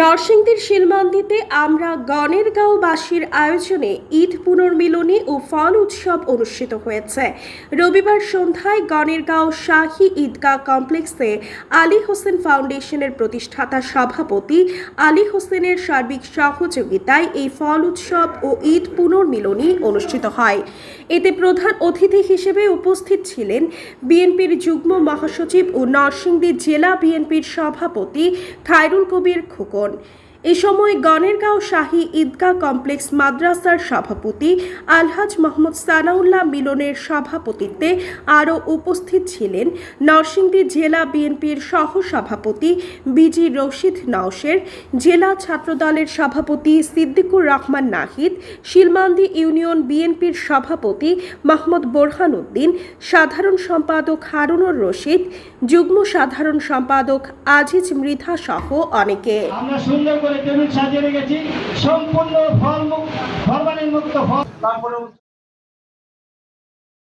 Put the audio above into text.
নরসিংদীর শিলমান্দিতে আমরা গণের গাঁওবাসীর আয়োজনে ঈদ পুনর্মিলনী ও ফল উৎসব অনুষ্ঠিত হয়েছে। রবিবার সন্ধ্যায় গণের গাঁও শাহী ঈদগাহ কমপ্লেক্সে আলী হোসেন ফাউন্ডেশনের প্রতিষ্ঠাতা সভাপতি আলী হোসেনের সার্বিক সহযোগিতায় এই ফল উৎসব ও ঈদ পুনর্মিলনী অনুষ্ঠিত হয়। এতে প্রধান অতিথি হিসেবে উপস্থিত ছিলেন বিএনপির যুগ্ম মহাসচিব ও নরসিংদী জেলা বিএনপির সভাপতি খায়রুল কবির খোকন। এ সময় গণেরগাঁও শাহী ঈদগাহ কমপ্লেক্স মাদ্রাসার সভাপতি আলহাজ মোহাম্মদ সানাউল্লাহ মিলনের সভাপতিত্বে আরও উপস্থিত ছিলেন নরসিংদী জেলা বিএনপির সহ সভাপতি বিজি রশিদ নওশের, জেলা ছাত্রদলের সভাপতি সিদ্দিকুর রহমান নাহিদ, শিলমান্দি ইউনিয়ন বিএনপির সভাপতি মোহাম্মদ বোরহান উদ্দিন, সাধারণ সম্পাদক হারুনুর রশিদ, যুগ্ম সাধারণ সম্পাদক আজিজ মৃধা সহ অনেকে। আমরা সুন্দর করে টেবিল সাজিয়ে রেখেছি। সম্পূর্ণ ফল ফলবানের মুক্ত ফল। তারপরে